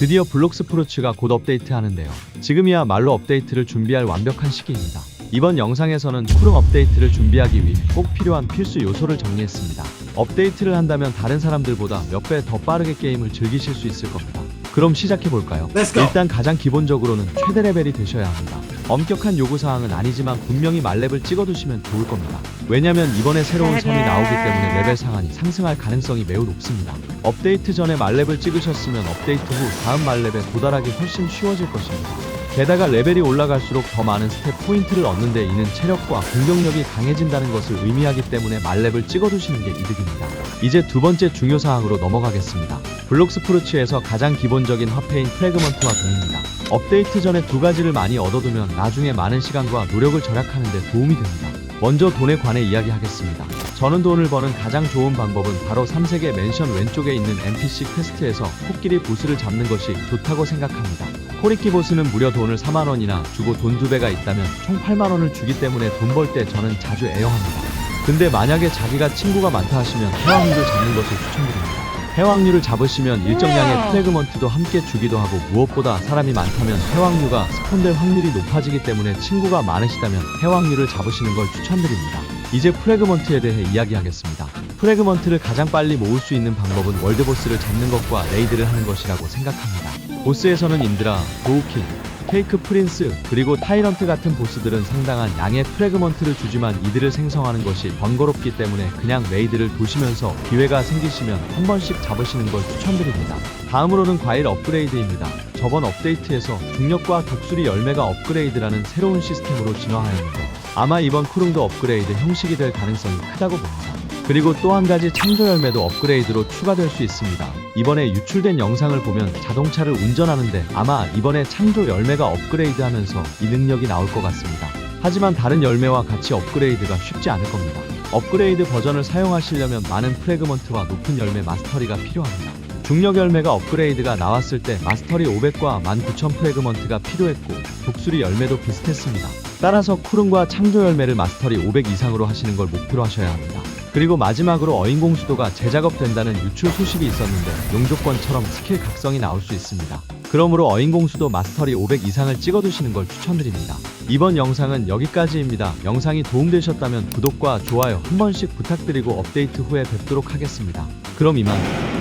드디어 블록스프루츠가 곧 업데이트하는데요. 지금이야말로 업데이트를 준비할 완벽한 시기입니다. 이번 영상에서는 쿠릉 업데이트를 준비하기 위해 꼭 필요한 필수 요소를 정리했습니다. 업데이트를 한다면 다른 사람들보다 몇 배 더 빠르게 게임을 즐기실 수 있을 겁니다. 그럼 시작해볼까요? 일단 가장 기본적으로는 최대 레벨이 되셔야 합니다. 엄격한 요구사항은 아니지만 분명히 말렙을 찍어두시면 좋을 겁니다. 왜냐면 이번에 새로운 섬이 나오기 때문에 레벨 상한이 상승할 가능성이 매우 높습니다. 업데이트 전에 말렙을 찍으셨으면 업데이트 후 다음 말렙에 도달하기 훨씬 쉬워질 것입니다. 게다가 레벨이 올라갈수록 더 많은 스텝 포인트를 얻는데 이는 체력과 공격력이 강해진다는 것을 의미하기 때문에 말렙을 찍어두시는 게 이득입니다. 이제 두 번째 중요 사항으로 넘어가겠습니다. 블록스프루츠에서 가장 기본적인 화폐인 프레그먼트와 돈입니다. 업데이트 전에 두 가지를 많이 얻어두면 나중에 많은 시간과 노력을 절약하는 데 도움이 됩니다. 먼저 돈에 관해 이야기하겠습니다. 저는 돈을 버는 가장 좋은 방법은 바로 3세계 맨션 왼쪽에 있는 NPC 퀘스트에서 코끼리 보스를 잡는 것이 좋다고 생각합니다. 코리키 보스는 무려 돈을 4만원이나 주고 돈 두 배가 있다면 총 8만원을 주기 때문에 돈 벌 때 저는 자주 애용합니다. 근데 만약에 자기가 친구가 많다 하시면 해왕류를 잡는 것을 추천드립니다. 해왕류를 잡으시면 일정량의 프레그먼트도 함께 주기도 하고 무엇보다 사람이 많다면 해왕류가 스폰될 확률이 높아지기 때문에 친구가 많으시다면 해왕류를 잡으시는 걸 추천드립니다. 이제 프레그먼트에 대해 이야기하겠습니다. 프레그먼트를 가장 빨리 모을 수 있는 방법은 월드보스를 잡는 것과 레이드를 하는 것이라고 생각합니다. 보스에서는 인드라, 도우킹, 케이크 프린스, 그리고 타이런트 같은 보스들은 상당한 양의 프레그먼트를 주지만 이들을 생성하는 것이 번거롭기 때문에 그냥 레이드를 도시면서 기회가 생기시면 한 번씩 잡으시는 걸 추천드립니다. 다음으로는 과일 업그레이드입니다. 저번 업데이트에서 중력과 독수리 열매가 업그레이드라는 새로운 시스템으로 진화하였는데 아마 이번 쿠릉도 업그레이드 형식이 될 가능성이 크다고 봅니다. 그리고 또 한 가지 창조 열매도 업그레이드로 추가될 수 있습니다. 이번에 유출된 영상을 보면 자동차를 운전하는데 아마 이번에 창조 열매가 업그레이드 하면서 이 능력이 나올 것 같습니다. 하지만 다른 열매와 같이 업그레이드가 쉽지 않을 겁니다. 업그레이드 버전을 사용하시려면 많은 프레그먼트와 높은 열매 마스터리가 필요합니다. 중력 열매가 업그레이드가 나왔을 때 마스터리 500과 19,000 프레그먼트가 필요했고 독수리 열매도 비슷했습니다. 따라서 쿠릉과 창조 열매를 마스터리 500 이상으로 하시는 걸 목표로 하셔야 합니다. 그리고 마지막으로 어인공수도가 재작업된다는 유출 소식이 있었는데 용조권처럼 스킬 각성이 나올 수 있습니다. 그러므로 어인공수도 마스터리 500 이상을 찍어두시는 걸 추천드립니다. 이번 영상은 여기까지입니다. 영상이 도움되셨다면 구독과 좋아요 한 번씩 부탁드리고 업데이트 후에 뵙도록 하겠습니다. 그럼 이만.